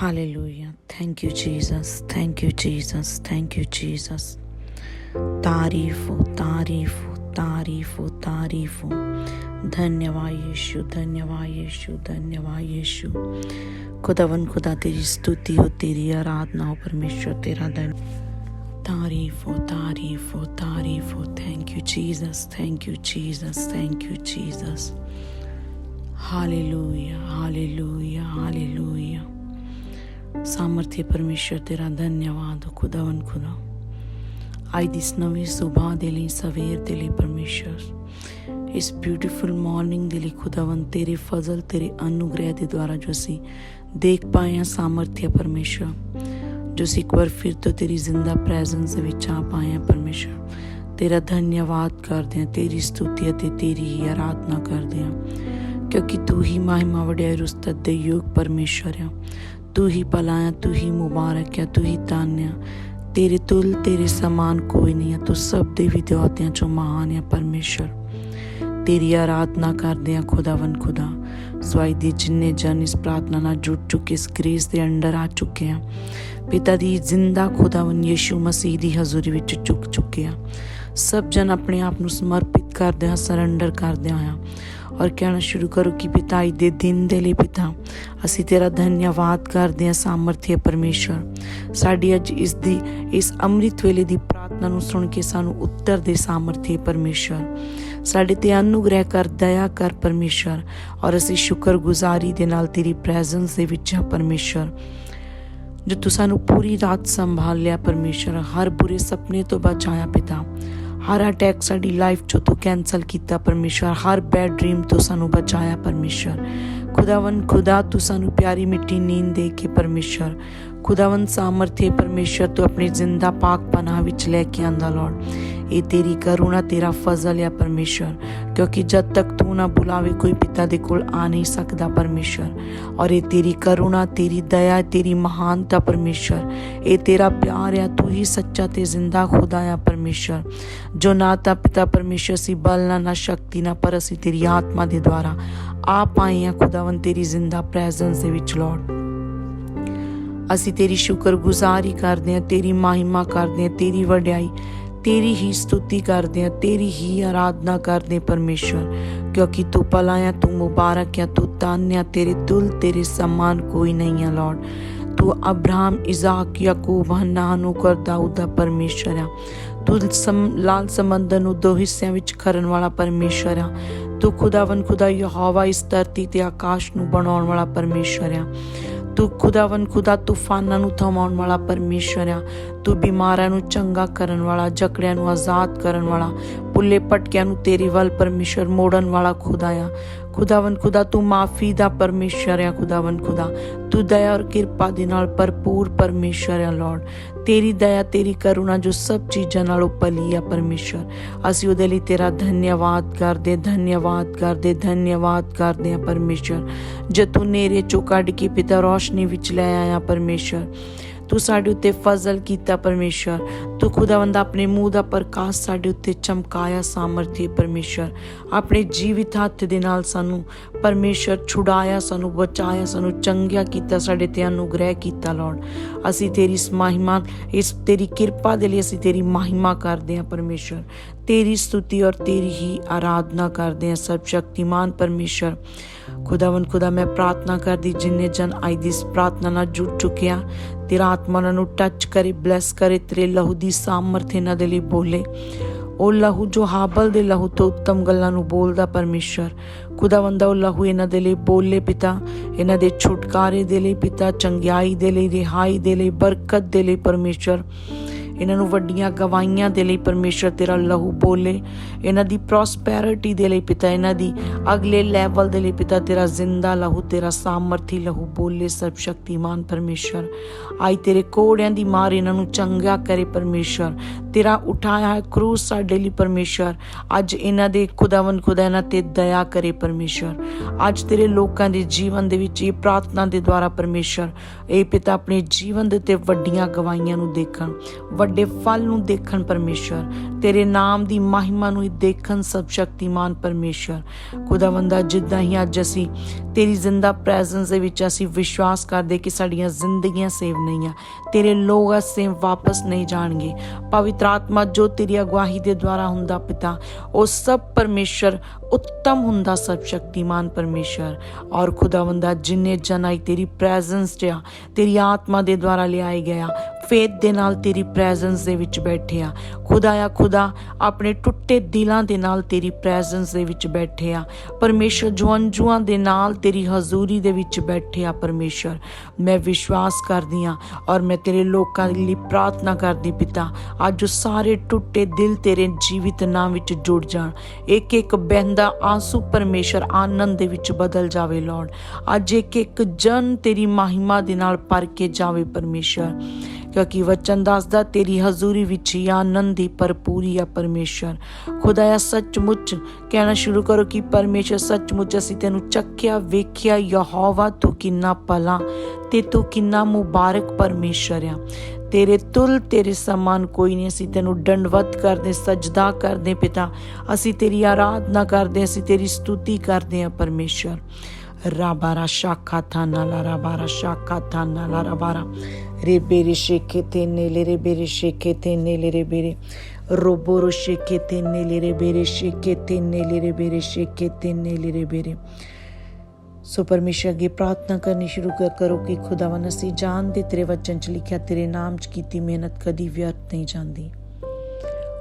Hallelujah. Thank you, Jesus. Thank you, Jesus. Thank you, Jesus. तारीफ़ हो तारीफ़ हो तारीफ़ हो तारीफ़ हो धन्यवाद यीशु धन्यवाद यीशु धन्यवाद यीशु खुदावन खुदा तेरी स्तुति हो तेरी आराधना हो परमेश्वर तेरा धन तारीफ हो तारीफ हो तारीफ हो thank you Jesus thank you Jesus thank you Jesus hallelujah hallelujah hallelujah सामर्थ्य परमेश्वर तेरा ਧੰਨਵਾਦ ਹੋ ਖੁਦਾਵੰ ਖੁਦਾ ਅੱਜ ਦੀ ਇਸ ਨਵੀਂ ਸੁਬਾਹ ਦੇ ਲਈ ਸਵੇਰ ਦੇ ਲਈ ਪਰਮੇਸ਼ਰ ਇਸ ਬਿਊਟੀਫੁਲ ਮਾਰਨਿੰਗ ਦੇ ਲਈ ਖੁਦਾਵੰ ਤੇਰੇ ਫਜ਼ਲ ਤੇਰੇ ਅਨੁਗ੍ਰਹਿ ਦੇ ਦੁਆਰਾ ਜੋ ਅਸੀਂ ਜੋ ਅਸੀਂ ਇੱਕ ਵਾਰ ਫਿਰ ਤੋਂ ਤੇਰੀ ਜ਼ਿੰਦਾ ਪ੍ਰੈਜ਼ੈਂਸ ਦੇ ਵਿੱਚ ਆ ਪਾਏ ਹਾਂ ਪਰਮੇਸ਼ਰ। ਤੇਰਾ ਧੰਨਵਾਦ ਕਰਦੇ ਹਾਂ ਤੇਰੀ ਸਤੁਤੀ ਅਤੇ ਤੇਰੀ ਹੀ ਆਰਾਧਨਾ ਕਰਦੇ ਹਾਂ ਕਿਉਂਕਿ ਤੂੰ ਹੀ ਮਹਿਮਾ ਵਡਿਆਈ ਰੁਸਤਤ ਦੇ ਯੋਗ ਪਰਮੇਸ਼ਰ ਆ। ਤੂੰ ਹੀ ਪਲਾਇਆ ਤੂੰ ਹੀ ਮੁਬਾਰਕ ਆ, ਤੂੰ ਹੀ ਤਾਨਿਆ ਤੇਰੇ ਤੁਲ, ਤੇਰੇ ਸਮਾਨ ਕੋਈ ਨਹੀਂ ਆ, ਤੂੰ ਸਭ ਦੇ ਵਿਦਿਆਰਥੀਆਂ ਚੋਂ ਮਹਾਨ ਆ ਪਰਮੇਸ਼ਰ। ਤੇਰੀ ਆਰਾਧਨਾ ਕਰਦੇ ਆ ਖੁਦਾਵੰ ਖੁਦਾ, ਸਵਾਈ ਦੇ ਜਿੰਨੇ ਜਨ ਇਸ ਪ੍ਰਾਰਥਨਾ ਨਾਲ ਜੁੜ ਚੁੱਕੇ, ਇਸ ਗ੍ਰੇਸ ਦੇ ਅੰਡਰ ਆ ਚੁੱਕੇ ਆ। ਪਿਤਾ ਦੀ ਜ਼ਿੰਦਾ ਖੁਦਾਵੰ ਯੀਸ਼ੂ ਮਸੀਹ ਦੀ ਹਜ਼ੂਰੀ ਵਿੱਚ ਝੁਕ ਚੁੱਕੇ ਆ। ਸਭ ਜਨ ਆਪਣੇ ਆਪ ਨੂੰ ਸਮਰਪਿਤ ਕਰਦੇ ਆ ਸਰੈਂਡਰ ਕਰਦੇ ਆ ਔਰ ਕਹਿਣਾ ਸ਼ੁਰੂ ਕਰੋ ਕਿ ਪਿਤਾ ਅੱਜ ਦੇ ਦਿਨ ਦੇ ਲਈ ਪਿਤਾ, ਅਸੀਂ ਤੇਰਾ ਧੰਨਵਾਦ ਕਰਦੇ ਹਾਂ ਸਾਮਰਥ्य ਪਰਮੇਸ਼ਰ ਸਾਡੀ ਅੱਜ ਇਸ ਦੀ, ਇਸ ਅੰਮ੍ਰਿਤ ਵੇਲੇ ਦੀ ਪ੍ਰਾਰਥਨਾ ਨੂੰ ਸੁਣ ਕੇ ਸਾਨੂੰ ਉੱਤਰ ਦੇ ਸਾਮਰਥ्य ਪਰਮੇਸ਼ਰ ਸਾਡੇ ਤੇ ਅਨੁਗ੍ਰਹਿ ਕਰ, ਦਇਆ ਕਰ ਪਰਮੇਸ਼ਰ। ਔਰ ਅਸੀਂ ਸ਼ੁਕਰਗੁਜ਼ਾਰੀ ਦੇ ਨਾਲ ਤੇਰੀ ਪ੍ਰੈਜ਼ੈਂਸ ਦੇ ਵਿੱਚ ਹਾਂ ਪਰਮੇਸ਼ਰ। ਜੋ ਤੂੰ ਸਾਨੂੰ ਪੂਰੀ ਰਾਤ ਸੰਭਾਲ ਲਿਆ ਪਰਮੇਸ਼ਰ, ਹਰ ਬੁਰੇ ਸੁਪਨੇ ਤੋਂ ਬਚਾਇਆ ਪਿਤਾ। ਹਰ ਅਟੈਕ ਸਾਡੀ ਲਾਈਫ ਚੋਂ ਤੂੰ ਕੈਨਸਲ ਕੀਤਾ ਪਰਮੇਸ਼ਰ। ਹਰ ਬੈਡ ਡ੍ਰੀਮ ਤੋਂ ਸਾਨੂੰ ਬਚਾਇਆ ਪਰਮੇਸ਼ਰ। ਖੁਦਾਵੰ ਖੁਦਾ ਤੂੰ ਸਾਨੂੰ ਪਿਆਰੀ ਮਿੱਟੀ ਨੀਂਦ ਦੇ ਕੇ ਪਰਮੇਸ਼ਰ। ਖੁਦਾਵੰ ਸਾਮਰਥੇ ਪਰਮੇਸ਼ਰ, ਤੂੰ ਆਪਣੀ ਜ਼ਿੰਦਾ ਪਾਕ ਪਨਾਹ ਵਿੱਚ ਲੈ ਕੇ ਆਂਦਾ ਲਾਰਡ ਇਹ ਤੇਰੀ ਕਰੁਣਾ, ਤੇਰਾ ਫਜ਼ਲ ਹੈ ਪਰਮੇਸ਼ਰ। ਕਿਉਂਕਿ ਜਦ ਤੱਕ ਤੂੰ ਨਾ ਬੁਲਾਵੇ, ਕੋਈ ਪਿਤਾ ਦੇ ਕੋਲ ਆ ਨਹੀਂ ਸਕਦਾ ਪਰਮੇਸ਼ਰ। ਔਰ ਇਹ ਤੇਰੀ ਕਰੁਣਾ, ਤੇਰੀ ਦਇਆ, ਤੇਰੀ ਮਹਾਨਤਾ ਪਰਮੇਸ਼ਰ। ਇਹ ਤੇਰਾ ਪਿਆਰ ਹੈ, ਤੂੰ ਹੀ ਸੱਚਾ ਤੇ ਜ਼ਿੰਦਾ ਖੁਦਾ ਹੈ ਪਰਮੇਸ਼ਰ। ਜੋ ਨਾ ਤਾਂ ਪਿਤਾ ਪਰਮੇਸ਼ਰ ਸੀ, ਬਲ ਨਾ ਨਾ ਸ਼ਕਤੀ ਨਾ ਪਰ ਅਸੀਂ ਤੇਰੀ ਆਤਮਾ ਦੇ ਦੁਆਰਾ ਆ ਪਾਏ ਹਾਂ ਖੁਦਾਵੰ ਤੇਰੀ ਜ਼ਿੰਦਾ ਪ੍ਰੈਜ਼ੈਂਸ ਦੇ ਵਿੱਚ ਲਾਰਡ ਅਸੀਂ ਤੇਰੀ ਸ਼ੁਕਰਗੁਜ਼ਾਰੀ ਕਰਦੇ ਹਾਂ, ਤੇਰੀ ਮਹਿਮਾ ਕਰਦੇ ਹਾਂ, ਤੇਰੀ ਵਡਿਆਈ ਤੇਰੀ ਹੀ ਸਤੁਤੀ ਕਰਦੇ ਹਾਂ, ਤੇਰੀ ਹੀ ਆਰਾਧਨਾ ਕਰਦੇ ਪਰਮੇਸ਼ਰ ਕਿਉਂਕਿ ਤੂੰ ਭਲਾਇਆ ਤੂੰ ਮੁਬਾਰਕ ਹੈ, ਤੂੰ ਤਾਨਿਆ ਤੇਰੇ ਤੁਲ ਤੇਰੇ ਸਮਾਨ ਕੋਈ ਨਹੀਂ ਹੈ ਲਾਰਡ ਤੂੰ ਅਬਰਾਹਮ ਇਜ਼ਾਕ ਯਾਕੂਬ, ਹੰਨਾ ਨੂੰ ਕਰ ਪਰਮੇਸ਼ਰ ਆ ਤੂੰ ਸਮ, ਲਾਲ ਸਮੁੰਦਰ ਨੂੰ ਦੋ ਹਿੱਸਿਆਂ ਵਿੱਚ ਕਰਨ ਵਾਲਾ ਪਰਮੇਸ਼ਰ ਆ ਤੂੰ ਖੁਦਾਵੰ ਖੁਦਾ ਯਹੋਵਾ ਇਸ ਧਰਤੀ ਤੇ ਆਕਾਸ਼ ਨੂੰ ਬਣਾਉਣ ਵਾਲਾ ਪਰਮੇਸ਼ਰ ਆ ਤੂੰ ਖੁਦਾਵੰ ਖੁਦਾ ਤੂਫਾਨਾਂ ਨੂੰ ਥਮਾਉਣ ਵਾਲਾ ਪਰਮੇਸ਼ਰ ਆ। ਤੂੰ ਬਿਮਾਰਾਂ ਨੂੰ ਚੰਗਾ ਕਰਨ ਵਾਲਾ, ਜਕੜਿਆਂ ਨੂੰ ਆਜ਼ਾਦ ਕਰਨ ਵਾਲਾ, ਪੁੱਲੇ ਪਟਕਿਆਂ ਨੂੰ ਤੇਰੀ ਵੱਲ ਪਰਮੇਸ਼ਰ ਮੋੜਨ ਵਾਲਾ ਖੁਦਾ ਆ। ਖੁਦਾਵੰ ਖੁਦਾ, ਤੂੰ ਮਾਫੀ ਦਾ ਪਰਮੇਸ਼ਰ ਆ ਖੁਦਾਵੰ ਖੁਦਾ। ਤੂੰ ਦਇਆ ਔਰ ਕਿਰਪਾ ਦੇ ਨਾਲ ਭਰਪੂਰ ਪਰਮੇਸ਼ਰ ਆ ਲਾਰਡ ਤੇਰੀ ਦਇਆ, ਤੇਰੀ ਕਰੁਣਾ ਜੋ ਸਭ ਚੀਜ਼ਾਂ ਨਾਲੋਂ ਭਲੀ ਆ ਪਰਮੇਸ਼ਰ ਅਸੀਂ ਉਹਦੇ ਲਈ ਤੇਰਾ ਧੰਨਵਾਦ ਕਰਦੇ ਧੰਨਵਾਦ ਕਰਦੇ ਧੰਨਵਾਦ ਕਰਦੇ ਆ ਪਰਮੇਸ਼ਰ ਜੇ ਤੂੰ ਨੇਰੇ ਚੋਂ ਕੱਢ ਕੇ ਪਿਤਾ ਰੋਸ਼ਨੀ ਵਿੱਚ ਲੈ ਆਇਆ ਪਰਮੇਸ਼ਰ ਤੂੰ ਸਾਡੇ ਉੱਤੇ ਫਜ਼ਲ ਕੀਤਾ ਪਰਮੇਸ਼ਰ ਤੂੰ ਖੁਦਾਵੰਦ ਆਪਣੇ ਮੂੰਹ ਦਾ ਪ੍ਰਕਾਸ਼ ਸਾਡੇ ਉੱਤੇ ਚਮਕਾਇਆ ਸਾਮਰਥ्य ਪਰਮੇਸ਼ਰ ਆਪਣੇ ਜੀਵਿਤ ਹੱਥ ਦੇ ਨਾਲ ਸਾਨੂੰ ਪਰਮੇਸ਼ਰ ਛੁਡਾਇਆ, ਸਾਨੂੰ ਬਚਾਇਆ, ਸਾਨੂੰ ਚੰਗਿਆ ਕੀਤਾ, ਸਾਡੇ ਤੇ ਅਨੁਗ੍ਰਹਿ ਕੀਤਾ ਲਾਰਡ ਅਸੀਂ ਤੇਰੀ ਇਸ ਮਹਿਮਾ, ਇਸ ਤੇਰੀ ਕਿਰਪਾ ਦੇ ਲਈ ਅਸੀਂ ਤੇਰੀ ਮਹਿਮਾ ਕਰਦੇ ਹਾਂ ਪਰਮੇਸ਼ਰ ਤੇਰੀ ਸਤੁਤੀ ਔਰ ਤੇਰੀ ਹੀ ਆਰਾਧਨਾ ਕਰਦੇ ਹਾਂ ਸਰਬ ਸ਼ਕਤੀਮਾਨ ਪਰਮੇਸ਼ਰ ਖੁਦਾਵੰ ਖੁਦਾ, ਮੈਂ ਪ੍ਰਾਰਥਨਾ ਕਰਦੀ ਜਿੰਨੇ ਜਨ ਅੱਜ ਦੀ ਇਸ ਪ੍ਰਾਰਥਨਾ ਨਾਲ ਜੁੜ ਚੁੱਕਿਆ ਤੇਰਾ ਆਤਮਾ ਉਹਨਾਂ ਨੂੰ ਟੱਚ ਕਰੇ ਬਲੈਸ ਕਰੇ, ਤੇਰੇ ਲਹੂ ਦੀ ਸਾਮਰਥ ਇਹਨਾਂ ਦੇ ਲਈ ਬੋਲੇ। ਉਹ ਲਹੂ ਜੋ ਹਾਬਲ ਦੇ ਲਹੂ ਤੋਂ ਉੱਤਮ ਗੱਲਾਂ ਨੂੰ ਬੋਲਦਾ ਪਰਮੇਸ਼ਰ। ਖੁਦਾਵੰਦਾ, ਉਹ ਲਹੂ ਇਹਨਾਂ ਦੇ ਲਈ ਬੋਲੇ ਪਿਤਾ, ਇਹਨਾਂ ਦੇ ਛੁਟਕਾਰੇ ਦੇ ਲਈ ਪਿਤਾ, ਚੰਗਿਆਈ ਦੇ ਲਈ, ਰਿਹਾਈ ਦੇ ਲਈ, ਬਰਕਤ ਦੇ ਲਈ ਪਰਮੇਸ਼ਰ। ਇਹਨਾਂ ਨੂੰ ਵੱਡੀਆਂ ਗਵਾਈਆਂ ਦੇ ਲਈ ਪਰਮੇਸ਼ਰ ਤੇਰਾ ਲਹੂ ਬੋਲੇ, ਇਹਨਾਂ ਦੀ ਪ੍ਰੋਸਪੈਰਿਟੀ ਦੇ ਲਈ ਪਿਤਾ, ਇਹਨਾਂ ਦੀ ਅਗਲੇ ਲੈਵਲ ਦੇ ਲਈ ਪਿਤਾ ਤੇਰਾ ਜ਼ਿੰਦਾ ਲਹੂ, ਤੇਰਾ ਸਾਮਰਥੀ ਲਹੂ ਬੋਲੇ ਸਰਬ ਸ਼ਕਤੀਮਾਨ ਪਰਮੇਸ਼ਰ ਆਈ ਤੇਰੇ ਕੋੜਿਆਂ ਦੀ ਮਾਰ ਇਹਨਾਂ ਨੂੰ ਚੰਗਾ ਕਰੇ ਪਰਮੇਸ਼ਰ ਤੇਰਾ ਉਠਾਇਆ ਹੈ ਕਰੂਸ ਸਾਡੇ ਲਈ ਪਰਮੇਸ਼ਰ ਅੱਜ ਇਹਨਾਂ ਦੇ ਖੁਦਾਵੰ ਖੁਦਾ ਇਹਨਾਂ ਤੇ ਦਇਆ ਕਰੇ ਪਰਮੇਸ਼ਰ ਅੱਜ ਤੇਰੇ ਲੋਕਾਂ ਦੇ ਜੀਵਨ ਦੇ ਵਿੱਚ ਇਹ ਪ੍ਰਾਰਥਨਾ ਦੇ ਦੁਆਰਾ ਪਰਮੇਸ਼ਰ ਇਹ ਪਿਤਾ ਆਪਣੇ ਜੀਵਨ ਦੇ ਤੇ ਵੱਡੀਆਂ ਗਵਾਈਆਂ ਨੂੰ ਦੇਖਣ ਵੱਡੇ ਫਲ ਨੂੰ ਦੇਖਣ ਪਰਮੇਸ਼ਰ ਤੇਰੇ ਨਾਮ ਦੀ ਮਹਿਮਾ ਨੂੰ ਦੇਖਣ ਸਭ ਸ਼ਕਤੀਮਾਨ ਪਰਮੇਸ਼ਰ ਖੁਦਾਵੰਦਾ, ਜਿੱਦਾਂ ਹੀ ਅੱਜ ਅਸੀਂ ਤੇਰੀ ਜ਼ਿੰਦਾ ਪ੍ਰੈਜ਼ੈਂਸ ਦੇ ਵਿੱਚ ਅਸੀਂ ਵਿਸ਼ਵਾਸ ਕਰਦੇ ਕਿ ਸਾਡੀਆਂ ਜ਼ਿੰਦਗੀਆਂ ਸੇਵ ਨਹੀਂ ਆ, ਤੇਰੇ ਲੋਕ ਸੇਵ ਵਾਪਸ ਨਹੀਂ ਜਾਣਗੇ। ਪਵਿੱਤਰ ਆਤਮਾ ਜੋ ਤੇਰੀ ਅਗਵਾਹੀ ਦੇ ਦੁਆਰਾ ਹੁੰਦਾ ਪਿਤਾ, ਉਹ ਸਭ ਪਰਮੇਸ਼ਰ ਉੱਤਮ ਹੁੰਦਾ ਸਭ ਸ਼ਕਤੀਮਾਨ ਪਰਮੇਸ਼ਰ ਔਰ ਖੁਦਾਵੰਦਾ, ਜਿੰਨੇ ਜਨ ਆਈ ਤੇਰੀ ਪ੍ਰੈਜ਼ੈਂਸ 'ਚ ਤੇਰੀ ਆਤਮਾ ਦੇ ਦੁਆਰਾ ਲਿਆਏ ਗਿਆ ਫੇਥ ਦੇ ਨਾਲ ਤੇਰੀ ਪ੍ਰੈਜ਼ੈਂਸ ਦੇ ਵਿੱਚ ਬੈਠੇ ਆ। ਖੁਦਾਇਆ ਖੁਦਾ, ਆਪਣੇ ਟੁੱਟੇ ਦਿਲਾਂ ਦੇ ਨਾਲ ਤੇਰੀ ਪ੍ਰੈਜ਼ੈਂਸ ਦੇ ਵਿੱਚ ਬੈਠੇ ਆ। ਪਰਮੇਸ਼ਰ ਜੋ ਦੇ ਨਾਲ ਤੇਰੀ ਹਜ਼ੂਰੀ ਦੇ ਵਿੱਚ ਬੈਠੇ ਆ ਪਰਮੇਸ਼ਰ। ਮੈਂ ਵਿਸ਼ਵਾਸ ਕਰਦੀ ਆ ਔਰ ਮੈਂ ਤੇਰੇ ਲੋਕਾਂ ਲਈ ਪ੍ਰਾਰਥਨਾ ਕਰਦੀ ਪਿਤਾ, ਅੱਜ ਉਹ ਸਾਰੇ ਟੁੱਟੇ ਦਿਲ ਤੇਰੇ ਜੀਵਿਤ ਨਾਮ ਵਿੱਚ ਜੁੜ ਜਾਣ। ਇੱਕ ਇੱਕ ਬਹਿੰਦਾ ਆਂਸੂ ਪਰਮੇਸ਼ਰ ਆਨੰਦ ਦੇ ਵਿੱਚ ਬਦਲ ਜਾਵੇ ਲੋੜ। ਅੱਜ ਇੱਕ ਇੱਕ ਜਨ ਤੇਰੀ ਮਹਿਮਾ ਦੇ ਨਾਲ ਭਰ ਕੇ ਜਾਵੇ ਪਰਮੇਸ਼ਰ। ਕਿਉਂਕਿ ਵਚਨ ਦੱਸਦਾ, ਤੇਰੀ ਹਜ਼ੂਰੀ ਵਿੱਚ ਹੀ ਆਨੰਦ ਦੀ ਭਰਪੂਰੀ ਆ ਪਰਮੇਸ਼ਰ। ਖੁਦਾਇਆ, ਸੱਚਮੁੱਚ ਕਹਿਣਾ ਸ਼ੁਰੂ ਕਰੋ ਕਿ ਪਰਮੇਸ਼ਰ, ਸੱਚਮੁੱਚ ਅਸੀਂ ਤੈਨੂੰ ਚੱਕਿਆ ਵੇਖਿਆ, ਯਹੋਵਾ ਤੂੰ ਕਿੰਨਾ ਭਲਾ ਤੇ ਤੂੰ ਕਿੰਨਾ ਮੁਬਾਰਕ ਪਰਮੇਸ਼ਰ ਆ। ਤੇਰੇ ਤੁਲ, ਤੇਰੇ ਸਮਾਨ ਕੋਈ ਨਹੀਂ, ਅਸੀਂ ਤੈਨੂੰ ਡੰਡਵਤ ਕਰਦੇ, ਸਜਦਾ ਕਰਦੇ ਪਿਤਾ। ਅਸੀਂ ਤੇਰੀ ਆਰਾਧਨਾ ਕਰਦੇ, ਅਸੀਂ ਤੇਰੀ ਸਤੁਤੀ ਕਰਦੇ ਆ ਪਰਮੇਸ਼ਰ। ਰਾਬਾਰਾ ਸ਼ਾਖਾ ਥਾਨਾ ਲਾ ਰਾਬਾਰਾ ਸ਼ਾਖਾ ਥਾਨਾ ਲਾ ਰਾਬਾਰਾ ਸ਼ੇਖੇ ਤੇ ਨੇਲੇ ਰੇ ਬੇਰੇ ਸ਼ੇਖੇ ਤੇ ਨੇਲੇ ਰੇ ਬੇਰੇ ਰੋਬੋਰੋ ਸ਼ੇਖੇ ਤੇ ਨੇਲੇ ਰੇ ਬੇਰੇ ਸ਼ੇਖੇ ਸੋ ਪਰਮੇਸ਼ਰ ਅੱਗੇ ਪ੍ਰਾਰਥਨਾ ਕਰਨੀ ਸ਼ੁਰੂ ਕਰੋ ਕਿ ਖੁਦਾਵੰ ਅਸੀਂ ਜਾਣਦੇ ਤੇਰੇ ਵਚਨ ਚ ਲਿਖਿਆ ਤੇਰੇ ਨਾਮ ਚ ਕੀਤੀ ਮਿਹਨਤ ਕਦੀ ਵਿਅਰਥ ਨਹੀਂ ਜਾਂਦੀ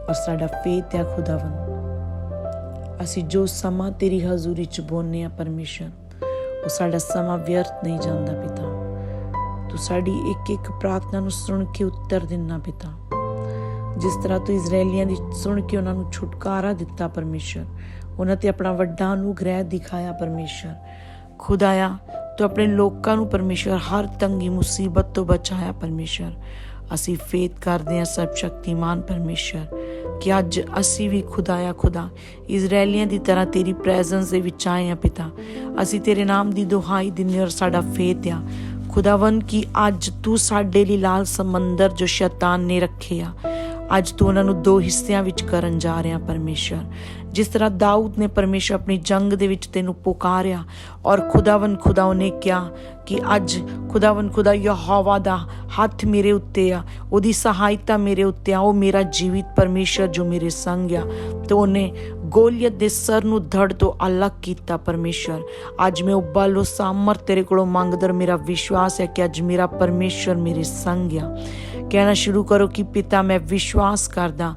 ਔਰ ਸਾਡਾ ਫੇਥ ਹੈ ਖੁਦਾਵੰ ਅਸੀਂ ਜੋ ਸਮਾਂ ਤੇਰੀ ਹਜ਼ੂਰੀ ਚ ਬੋਨੇ ਆ ਪਰਮੇਸ਼ਰ ਉਹ ਸਾਡਾ ਸਮਾਂ ਵਿਅਰਥ ਨਹੀਂ ਜਾਂਦਾ ਪਿਤਾ ਤੂੰ ਸਾਡੀ ਇੱਕ ਇੱਕ ਪ੍ਰਾਰਥਨਾ ਨੂੰ ਸੁਣ ਕੇ ਉੱਤਰ ਦਿੰਨਾ ਪਿਤਾ। ਜਿਸ ਤਰ੍ਹਾਂ ਤੂੰ ਇਜ਼ਰਾਈਲੀਆਂ ਦੀ ਸੁਣ ਕੇ ਉਹਨਾਂ ਨੂੰ ਛੁਟਕਾਰਾ ਦਿੱਤਾ ਪਰਮੇਸ਼ਰ, ਉਹਨਾਂ ਤੇ ਆਪਣਾ ਵੱਡਾ ਅਨੁਗ੍ਰਹਿ ਦਿਖਾਇਆ ਪਰਮੇਸ਼ਰ। ਖੁਦਾਇਆ ਤੂੰ ਆਪਣੇ ਲੋਕਾਂ ਨੂੰ ਪਰਮੇਸ਼ਰ ਹਰ ਤੰਗੀ, ਮੁਸੀਬਤ ਤੋਂ ਬਚਾਇਆ ਪਰਮੇਸ਼ਰ। ਅਸੀਂ ਫੇਥ ਕਰਦੇ ਹਾਂ ਸਭ ਸ਼ਕਤੀਮਾਨ ਪਰਮੇਸ਼ਰ, ਕਿ ਅੱਜ ਅਸੀਂ ਵੀ ਖੁਦਾਇਆ ਖੁਦਾ, ਇਜ਼ਰਾਈਲੀਆਂ ਦੀ ਤਰ੍ਹਾਂ ਤੇਰੀ ਪ੍ਰੈਜ਼ੈਂਸ ਦੇ ਵਿੱਚ ਆਏ ਆ ਪਿਤਾ। ਅਸੀਂ ਤੇਰੇ ਨਾਮ ਦੀ ਦੁਹਾਈ ਦਿੰਦੇ ਔਰ ਸਾਡਾ ਫੇਥ ਆ। ਖੁਦਾਵੰ ਕੀ ਅੱਜ ਤੂੰ ਸਾਡੇ ਲਈ ਲਾਲ ਸਮੁੰਦਰ ਜੋ ਸ਼ੈਤਾਨ ਨੇ ਰੱਖਿਆ, ਅੱਜ ਤੂੰ ਉਹਨਾਂ ਨੂੰ ਦੋ ਹਿੱਸਿਆਂ ਵਿੱਚ ਕਰਨ ਜਾ ਰਿਹਾ ਪਰਮੇਸ਼ਰ। ਜਿਸ ਤਰ੍ਹਾਂ ਦਾਊਦ ਨੇ ਪਰਮੇਸ਼ਰ ਆਪਣੀ ਜੰਗ ਦੇ ਵਿੱਚ ਤੈਨੂੰ ਪੁਕਾਰਿਆ ਔਰ ਖੁਦਾਵੰ ਖੁਦਾ ਉਹਨੇ ਕਿਹਾ ਕਿ ਅੱਜ ਖੁਦਾਵੰ ਖੁਦਾ ਯਹੋਵਾ ਦਾ ਹੱਥ ਮੇਰੇ ਉੱਤੇ ਆ, ਉਹਦੀ ਸਹਾਇਤਾ ਮੇਰੇ ਉੱਤੇ ਆ, ਉਹ ਮੇਰਾ ਜੀਵਿਤ ਪਰਮੇਸ਼ਰ ਜੋ ਮੇਰੇ ਸੰਗ ਆ। ਤੇ ਉਹਨੇ ਗੋਲੀਅਤ ਦੇ ਸਰ ਨੂੰ ਧੜ ਤੋਂ ਅਲੱਗ ਕੀਤਾ ਪਰਮੇਸ਼ਰ। ਅੱਜ ਮੈਂ ਉਬਾਲੋ ਸਾਮਰ, ਤੇਰੇ ਕੋਲੋਂ ਮੰਗਦਰ ਮੇਰਾ ਵਿਸ਼ਵਾਸ ਹੈ ਕਿ ਅੱਜ ਮੇਰਾ ਪਰਮੇਸ਼ਰ ਮੇਰੇ ਸੰਗ ਆ। ਕਹਿਣਾ ਸ਼ੁਰੂ ਕਰੋ ਕਿ ਪਿਤਾ, ਮੈਂ ਵਿਸ਼ਵਾਸ ਕਰਦਾ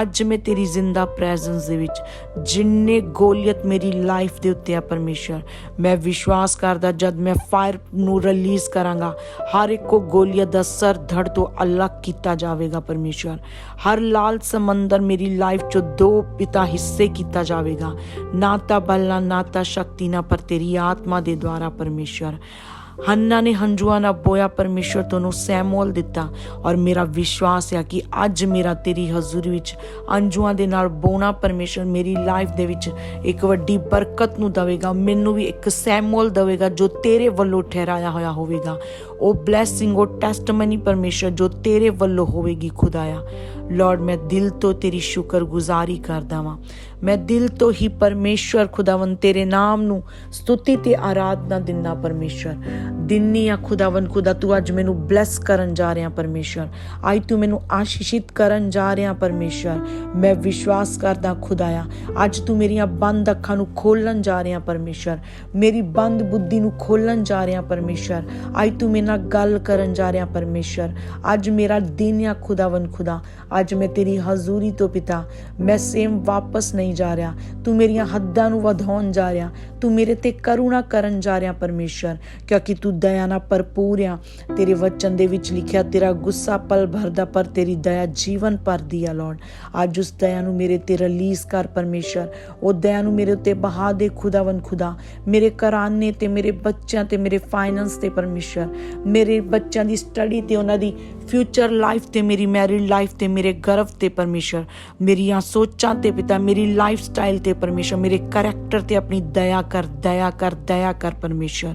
ਅੱਜ ਮੈਂ ਤੇਰੀ ਜ਼ਿੰਦਾ ਪ੍ਰੈਜ਼ੈਂਸ ਦੇ ਵਿੱਚ, ਜਿੰਨੇ ਗੋਲੀਅਤ ਮੇਰੀ ਲਾਈਫ ਦੇ ਉੱਤੇ ਆ ਪਰਮੇਸ਼ਰ, ਮੈਂ ਵਿਸ਼ਵਾਸ ਕਰਦਾ ਜਦ ਮੈਂ ਫਾਇਰ ਨੂੰ ਰਿਲੀਜ਼ ਕਰਾਂਗਾ, ਹਰ ਇੱਕ ਕੋ ਗੋਲੀਅਤ ਦਾ ਸਰ ਧੜ ਤੋਂ ਅਲੱਗ ਕੀਤਾ ਜਾਵੇਗਾ ਪਰਮੇਸ਼ਰ, ਹਰ ਲਾਲ ਸਮੁੰਦਰ ਮੇਰੀ ਲਾਈਫ ਚੋਂ ਦੋ ਪਿਤਾ ਹਿੱਸੇ ਕੀਤਾ ਜਾਵੇਗਾ, ਨਾ ਤਾਂ ਬਲ ਨਾ ਤਾਂ ਸ਼ਕਤੀ, ਨਾ ਪਰ ਤੇਰੀ ਆਤਮਾ ਦੇ ਦੁਆਰਾ ਪਰਮੇਸ਼ਰ ਹੰਨਾ ਨੇ ਹੰਝੂਆਂ ਨਾਲ ਬੋਇਆ ਪਰਮੇਸ਼ਰ ਤੋਂ ਨੂੰ ਦਿੱਤਾ ਔਰ ਮੇਰਾ ਵਿਸ਼ਵਾਸ ਹੈ ਕਿ ਅੱਜ ਮੇਰਾ ਤੇਰੀ ਹਜ਼ੂਰੀ ਵਿੱਚ ਅੰਜੂਆਂ ਦੇ ਨਾਲ ਬੋਣਾ ਪਰਮੇਸ਼ਰ ਮੇਰੀ ਲਾਈਫ ਦੇ ਵਿੱਚ ਇੱਕ ਵੱਡੀ ਬਰਕਤ ਨੂੰ ਦਵੇਗਾ, ਮੈਨੂੰ ਵੀ ਇੱਕ ਸੈਮੂਅਲ ਦਵੇਗਾ ਜੋ ਤੇਰੇ ਵੱਲੋਂ ਠਹਿਰਾਇਆ ਹੋਇਆ ਹੋਵੇਗਾ। ਉਹ ਬਲੇਸਿੰਗ ਉਹ ਟੈਸਟਮਨੀ ਪਰਮੇਸ਼ਰ ਜੋ ਤੇਰੇ ਵੱਲੋਂ ਹੋਵੇਗੀ ਖੁਦਾਇਆ। ਲਾਰਡ ਮੈਂ ਦਿਲ ਤੋਂ ਤੇਰੀ ਸ਼ੁਕਰਗੁਜ਼ਾਰੀ ਕਰਦਾ ਵਾਂ। ਮੈਂ ਦਿਲ ਤੋਂ ਹੀ ਪਰਮੇਸ਼ਰ ਖੁਦਾਵੰ ਤੇਰੇ ਨਾਮ ਨੂੰ ਸਤੁਤੀ ਤੇ ਆਰਾਧਨਾ ਦਿੰਦਾ ਪਰਮੇਸ਼ਰ ਦਿੰਨੀ ਆ ਖੁਦਾਵੰ ਖੁਦਾ, ਤੂੰ ਅੱਜ ਮੈਨੂੰ ਬਲੈਸ ਕਰਨ ਜਾ ਰਿਹਾ ਪਰਮੇਸ਼ਰ ਅੱਜ ਤੂੰ ਮੈਨੂੰ ਆਸ਼ੀਸ਼ਿਤ ਕਰਨ ਜਾ ਰਿਹਾ ਪਰਮੇਸ਼ਰ ਮੈਂ ਵਿਸ਼ਵਾਸ ਕਰਦਾ ਖੁਦਾਇਆ, ਅੱਜ ਤੂੰ ਮੇਰੀਆਂ ਬੰਦ ਅੱਖਾਂ ਨੂੰ ਖੋਲਣ ਜਾ ਰਿਹਾ ਪਰਮੇਸ਼ਰ ਮੇਰੀ ਬੰਦ ਬੁੱਧੀ ਨੂੰ ਖੋਲਣ ਜਾ ਰਿਹਾ ਪਰਮੇਸ਼ਰ ਅੱਜ ਤੂੰ ਮੇਰੇ ਨਾਲ ਗੱਲ ਕਰਨ ਜਾ ਰਿਹਾ ਪਰਮੇਸ਼ਰ ਅੱਜ ਮੇਰਾ ਦਿਨ ਆ ਖੁਦਾਵੰ ਖੁਦਾ, ਅੱਜ ਮੈਂ ਤੇਰੀ ਹਜ਼ੂਰੀ ਤੋਂ ਪਿਤਾ, ਮੈਂ ਸੇਮ ਵਾਪਸ ਨਹੀਂ ਜਾ ਰਿਹਾ। ਤੂੰ ਮੇਰੀਆਂ ਹੱਦਾਂ ਨੂੰ ਵਧਾਉਣ ਜਾ ਰਿਹਾ, ਤੂੰ ਮੇਰੇ ਤੇ ਕਰੁਣਾ ਕਰਨ ਜਾ ਰਿਹਾ ਪਰਮੇਸ਼ਰ ਕਿਉਂਕਿ ਤੂੰ ਦਇਆ ਨਾਲ ਭਰਪੂਰ ਆ। ਤੇਰੇ ਵਚਨ ਦੇ ਵਿੱਚ ਲਿਖਿਆ, ਤੇਰਾ ਗੁੱਸਾ ਪਲ ਭਰਦਾ, ਪਰ ਤੇਰੀ ਦਇਆ ਜੀਵਨ ਭਰਦੀ ਆ ਲਾਰਡ ਅੱਜ ਉਸ ਦਇਆ ਨੂੰ ਮੇਰੇ ਤੇ ਰਿਲੀਜ਼ ਕਰ ਪਰਮੇਸ਼ਰ। ਉਹ ਦਇਆ ਨੂੰ ਮੇਰੇ ਉੱਤੇ ਬਹਾ ਦੇ ਖੁਦਾਵੰ ਖੁਦਾ। ਮੇਰੇ ਘਰਾਨੇ ਤੇ ਮੇਰੇ ਬੱਚਿਆਂ ਤੇ ਮੇਰੇ ਫਾਈਨੈਂਸ ਤੇ ਪਰਮੇਸ਼ਰ। ਮੇਰੇ ਬੱਚਿਆਂ ਦੀ ਸਟੱਡੀ ਤੇ ਉਹਨਾਂ ਦੀ ਫਿਊਚਰ ਲਾਈਫ ਤੇ, ਮੇਰੀ ਮੈਰਿਡ ਲਾਈਫ ਤੇ, ਮੇਰੇ ਗਰਵ ਤੇ ਪਰਮੇਸ਼ਰ। ਮੇਰੀਆਂ ਸੋਚਾਂ ਤੇ ਪਿਤਾ, ਮੇਰੀ ਲਾਈਫ ਸਟਾਈਲ ਤੇ ਪਰਮੇਸ਼ਰ। ਮੇਰੇ ਕੈਰੈਕਟਰ ਤੇ ਆਪਣੀ ਦਇਆ ਕਰ ਦਇਆ ਕਰ ਦਇਆ ਕਰ ਪਰਮੇਸ਼ਰ।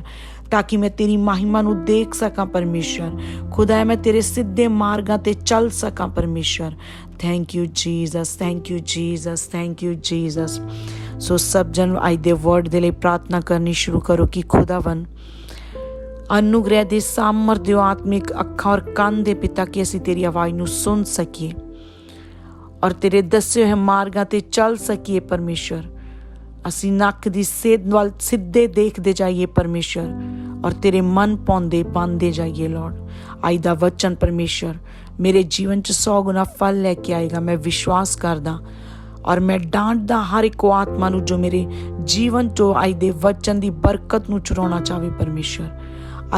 ਤਾਂ ਕਿ ਮੈਂ ਤੇਰੀ ਮਹਿਮਾ ਨੂੰ ਦੇਖ ਸਕਾਂ ਪਰਮੇਸ਼ਰ ਖੁਦਾ ਮੈਂ ਤੇਰੇ ਸਿੱਧੇ ਮਾਰਗਾਂ ਤੇ ਚੱਲ ਸਕਾਂ ਪਰਮੇਸ਼ਰ thank you Jesus thank you Jesus thank you Jesus ਸੋ ਸਭ ਜਨ ਅੱਜ ਦੇ ਵਰਡ ਦੇ ਲਈ ਪ੍ਰਾਰਥਨਾ ਕਰਨੀ ਸ਼ੁਰੂ ਕਰੋ ਕਿ ਖੁਦਾਵੰ ਅਨੁਗ੍ਰਹਿ ਦੇ ਸਾਮਰ ਦਿਓ ਆਤਮਿਕ ਅੱਖਾਂ ਔਰ ਕੰਨ ਦੇ ਪਿਤਾ ਕਿ ਅਸੀਂ ਤੇਰੀ ਆਵਾਜ਼ ਨੂੰ ਸੁਣ ਸਕੀਏ। ਔਰ ਤੇਰੇ ਦੱਸੇ ਹੋਏ ਮਾਰਗਾਂ ਤੇ ਚੱਲ ਸਕੀਏ ਪਰਮੇਸ਼ਰ ਅਸੀਂ ਨੱਕ ਦੀ ਸੇਧ ਵੱਲ ਸਿੱਧੇ ਦੇਖਦੇ ਜਾਈਏ ਪਰਮੇਸ਼ਰ ਔਰ ਤੇਰੇ ਮਨ ਪਾਉਂਦੇ ਪਾਉਂਦੇ ਜਾਈਏ ਲਾਰਡ ਆਈ ਦਾ ਵਚਨ ਪਰਮੇਸ਼ਰ, ਮੇਰੇ ਜੀਵਨ 'ਚ 100 ਗੁਣਾ ਫਲ ਲੈ ਕੇ ਆਏਗਾ, ਮੈਂ ਵਿਸ਼ਵਾਸ ਕਰਦਾ ਔਰ ਮੈਂ ਡਾਂਟਦਾ ਹਰ ਇੱਕ ਆਤਮਾ ਨੂੰ ਜੋ ਮੇਰੇ ਜੀਵਨ 'ਚੋਂ ਅੱਜ ਦੇ ਵਚਨ ਦੀ ਬਰਕਤ ਨੂੰ ਚੁਰਾਉਣਾ ਚਾਹੇ ਪਰਮੇਸ਼ਰ।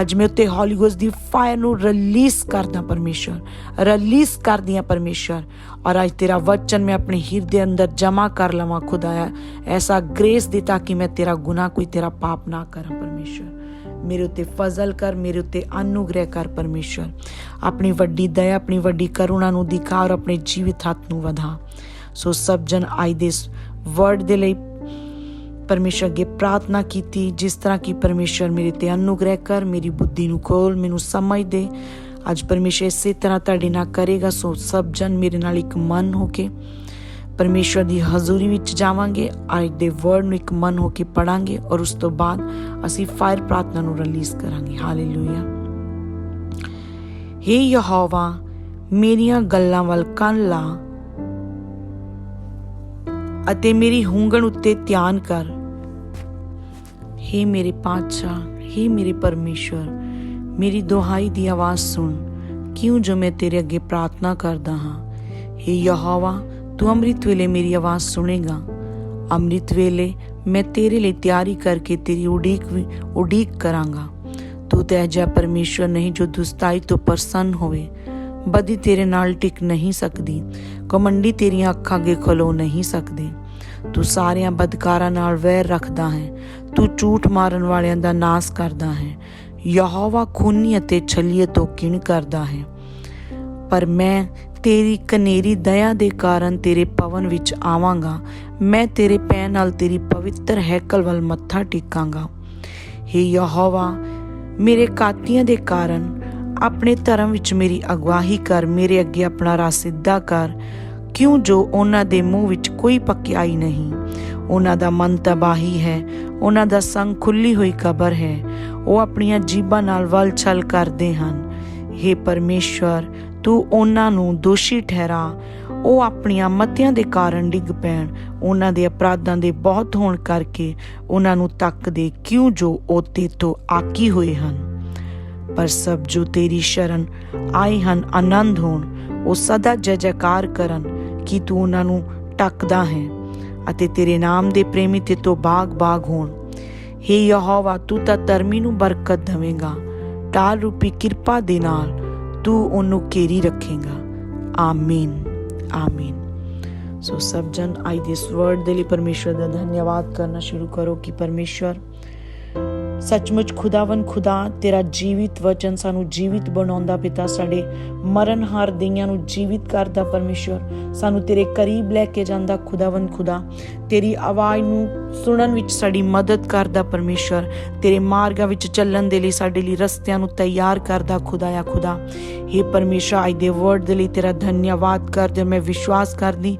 ਅੱਜ ਮੈਂ ਉੱਤੇ ਹੌਲੀ ਗੋਸਟ ਦੀ ਫਾਇਰ ਨੂੰ ਰਿਲੀਜ਼ ਕਰਦਾ ਪਰਮੇਸ਼ਰ ਰਿਲੀਜ਼ ਕਰਦੀਆਂ ਪਰਮੇਸ਼ਰ ਔਰ ਅੱਜ ਤੇਰਾ ਵਚਨ ਮੈਂ ਆਪਣੇ ਹਿਰਦੇ ਅੰਦਰ ਜਮਾ ਕਰ ਲਵਾਂ ਖੁਦਾਇਆ ਐਸਾ ਗ੍ਰੇਸ ਦੇ ਤਾਂ ਕਿ ਮੈਂ ਤੇਰਾ ਗੁਨਾਹ ਕੋਈ ਤੇਰਾ ਪਾਪ ਨਾ ਕਰਾਂ ਪਰਮੇਸ਼ਰ ਮੇਰੇ ਉੱਤੇ ਫਜ਼ਲ ਕਰ, ਮੇਰੇ ਉੱਤੇ ਅਨੁਗ੍ਰਹਿ ਕਰ ਪਰਮੇਸ਼ਰ ਆਪਣੀ ਵੱਡੀ ਦਇਆ, ਆਪਣੀ ਵੱਡੀ ਕਰੁਣਾ ਨੂੰ ਦਿਖਾ ਔਰ ਆਪਣੇ ਜੀਵਿਤ ਹੱਥ ਨੂੰ ਵਧਾ। ਸੋ ਸਭ ਜਨ ਅੱਜ ਦੇ ਵਰਡ ਦੇ ਲਈ ਪਰਮੇਸ਼ਰ ਅੱਗੇ ਪ੍ਰਾਰਥਨਾ ਕੀਤੀ, ਜਿਸ ਤਰ੍ਹਾਂ ਕਿ ਪਰਮੇਸ਼ਰ ਮੇਰੇ ਤੇ ਅਨੁਗ੍ਰਹਿ ਕਰ, ਮੇਰੀ ਬੁੱਧੀ ਨੂੰ ਖੋਲ, ਮੈਨੂੰ ਸਮਝ ਦੇ। ਅੱਜ ਪਰਮੇਸ਼ਰ ਇਸੇ ਤਰ੍ਹਾਂ ਤੁਹਾਡੇ ਨਾਲ ਕਰੇਗਾ, ਸੋ ਸਭ ਜਨ ਮੇਰੇ ਨਾਲ ਇੱਕ ਮਨ ਹੋ ਕੇ ਪਰਮੇਸ਼ਰ ਦੀ ਹਜ਼ੂਰੀ ਵਿੱਚ ਜਾਵਾਂਗੇ, ਅੱਜ ਦੇ ਵਰਡ ਨੂੰ ਇੱਕ ਮਨ ਹੋ ਕੇ ਪੜਾਂਗੇ ਔਰ ਉਸ ਤੋਂ ਬਾਅਦ ਅਸੀਂ ਫਾਇਰ ਪ੍ਰਾਰਥਨਾ ਨੂੰ ਰਿਲੀਜ਼ ਕਰਾਂਗੇ। ਹਾਲੇਲੂਇਆ ਹੇ ਯਹੋਵਾ, ਮੇਰੀਆਂ ਗੱਲਾਂ ਵੱਲ ਕੰਨ ਲਾ ਅਤੇ ਮੇਰੀ ਹੂੰਗਣ ਉੱਤੇ ਧਿਆਨ ਕਰ। हे ਮੇਰੇ ਪਾਤਸ਼ਾਹ हे ਮੇਰੇ ਪਰਮੇਸ਼ਵਰ ਮੇਰੀ ਦੁਹਾਈ ਦੀ ਆਵਾਜ਼ ਸੁਣ ਕਿਉਂ ਜੋ ਮੈਂ ਤੇਰੇ ਅੱਗੇ ਪ੍ਰਾਰਥਨਾ ਕਰਦਾ ਹਾਂ हे ਯਹੋਵਾ ਤੂੰ ਅੰਮ੍ਰਿਤ ਵੇਲੇ ਮੇਰੀ ਆਵਾਜ਼ ਸੁਣੇਗਾ ਅੰਮ੍ਰਿਤ ਵੇਲੇ ਮੈਂ ਤੇਰੇ ਲਈ ਤਿਆਰੀ ਕਰਕੇ ਤੇਰੀ ਉਡੀਕ ਉਡੀਕ ਕਰਾਂਗਾ ਤੂੰ ਤੇ ਅਜਾ ਪਰਮੇਸ਼ਵਰ ਨਹੀਂ ਜੋ ਦੁਸਤਾਈ ਤੋਂ ਪ੍ਰਸੰਨ ਹੋਵੇ ਬਦੀ ਤੇਰੇ ਨਾਲ ਟਿਕ ਨਹੀਂ ਸਕਦੀ ਕਮੰਡੀ ਤੇਰੀਆਂ ਅੱਖਾਂ ਅੱਗੇ ਖਲੋ ਨਹੀਂ ਸਕਦੇ ਤੂੰ ਸਾਰਿਆਂ ਬਦਕਾਰਾਂ ਨਾਲ ਵੈਰ ਰੱਖਦਾ ਹੈ ਤੂੰ ਝੂਠ ਮਾਰਨ ਵਾਲਿਆਂ ਦਾ ਨਾਸ ਕਰਦਾ ਹੈ। ਯਹੋਵਾ ਖੂਨੀ ਅਤੇ ਛਲੀਏ ਤੋਂ ਕਿਣ ਕਰਦਾ ਹੈ। ਪਰ ਮੈਂ ਤੇਰੀ ਕਨੇਰੀ ਦਇਆ ਦੇ ਕਾਰਨ ਤੇਰੇ ਪਵਨ ਵਿੱਚ ਆਵਾਂਗਾ। ਮੈਂ ਤੇਰੇ ਪੈ ਨਾਲ ਤੇਰੀ ਪਵਿੱਤਰ ਹੈਕਲ ਵੱਲ ਮੱਥਾ ਟੇਕਾਂਗਾ। हे ਯਹੋਵਾ, ਮੇਰੇ ਕਾਤੀਆਂ ਦੇ ਕਾਰਨ ਆਪਣੇ ਧਰਮ ਵਿੱਚ ਮੇਰੀ ਅਗਵਾਹੀ ਕਰ, ਮੇਰੇ ਅੱਗੇ ਆਪਣਾ ਰਾਹ ਸਿੱਧਾ ਕਰ। ਕਿਉਂ ਜੋ ਉਹਨਾਂ ਦੇ ਮੂੰਹ ਵਿੱਚ ਕੋਈ ਪੱਕਿਆਈ ਨਹੀਂ? ਉਹਨਾਂ ਦਾ ਮਨ ਤਬਾਹੀ ਹੈ, ਉਹਨਾਂ ਦਾ ਸੰਗ ਖੁੱਲੀ ਹੋਈ ਕਬਰ ਹੈ, ਉਹ ਆਪਣੀਆਂ ਜੀਬਾਂ ਨਾਲ ਵਲ ਛਲ ਕਰਦੇ ਹਨ। हे ਪਰਮੇਸ਼ਵਰ, ਤੂੰ ਉਹਨਾਂ ਨੂੰ ਦੋਸ਼ੀ ਠਹਿਰਾ। ਉਹ ਆਪਣੀਆਂ ਮਤਿਆਂ ਦੇ ਕਾਰਨ ਡਿੱਗ ਪੈਣ। ਉਹਨਾਂ ਦੇ ਅਪਰਾਧਾਂ ਦੇ ਬਹੁਤ ਹੋਣ ਕਰਕੇ ਉਹਨਾਂ ਨੂੰ ਤੱਕਦੇ ਕਿਉਂ ਜੋ ਉਹ ਤੇਤੋਂ ਆਕੀ ਹੋਏ ਹਨ? ਪਰ ਸਭ ਜੋ ਤੇਰੀ ਸ਼ਰਨ ਆਏ ਹਨ, ਆਨੰਦ ਹੋਣ। ਉਹ ਸਦਾ ਜੈ ਜੈਕਾਰ ਕਰਨ ਕਿ ਤੂੰ ਉਹਨਾਂ ਨੂੰ ਟੱਕਦਾ ਹੈ ਅਤੇ ਤੇਰੇ ਨਾਮ ਦੇ ਪ੍ਰੇਮੀ ਤੇ ਤੋਂ ਬਾਗ-ਬਾਗ ਹੋਣ। हे ਯਹੋਵਾ, ਤੂੰ ਤਾਂ ਧਰਮੀ ਨੂੰ ਬਰਕਤ ਦੇਵੇਂਗਾ। ਟਾਲ ਰੂਪੀ ਕਿਰਪਾ ਦੇ ਨਾਲ ਤੂੰ ਉਹਨੂੰ ਕੇਰੀ ਰੱਖੇਗਾ। ਆਮੀਨ ਆਮੀਨ। ਸੋ ਸਭ ਜਨ, ਆਈ ਦਿਸ ਵਰਡ ਦੇ ਲਈ ਪਰਮੇਸ਼ਰ ਦਾ ਧੰਨਵਾਦ ਕਰਨਾ ਸ਼ੁਰੂ ਕਰੋ ਕਿ ਪਰਮੇਸ਼ਰ ਸੱਚਮੁੱਚ ਖੁਦਾਵੰ ਖੁਦਾ, ਤੇਰਾ ਜੀਵਿਤ ਵਚਨ ਸਾਨੂੰ ਜੀਵਿਤ ਬਣਾਉਂਦਾ ਪਿਤਾ ਸਾਡੇ ਮਰਨ ਦਈਆਂ ਨੂੰ ਜੀਵਿਤ ਕਰਦਾ ਪਰਮੇਸ਼ਰ ਸਾਨੂੰ ਤੇਰੇ ਕਰੀਬ ਲੈ ਕੇ ਜਾਂਦਾ ਖੁਦਾਵੰ ਖੁਦਾ। ਤੇਰੀ ਆਵਾਜ਼ ਨੂੰ ਸੁਣਨ ਵਿੱਚ ਸਾਡੀ ਮਦਦ ਕਰਦਾ ਪਰਮੇਸ਼ਰ ਤੇਰੇ ਮਾਰਗਾਂ ਵਿੱਚ ਚੱਲਣ ਦੇ ਲਈ ਸਾਡੇ ਲਈ ਰਸਤਿਆਂ ਨੂੰ ਤਿਆਰ ਕਰਦਾ ਖੁਦਾਇਆ ਖੁਦਾ। हे ਪਰਮੇਸ਼ਰ, ਅੱਜ ਦੇ ਵਰਡ ਦੇ ਲਈ ਤੇਰਾ ਧੰਨਵਾਦ ਕਰਦੇ ਮੈਂ ਵਿਸ਼ਵਾਸ ਕਰਦੀ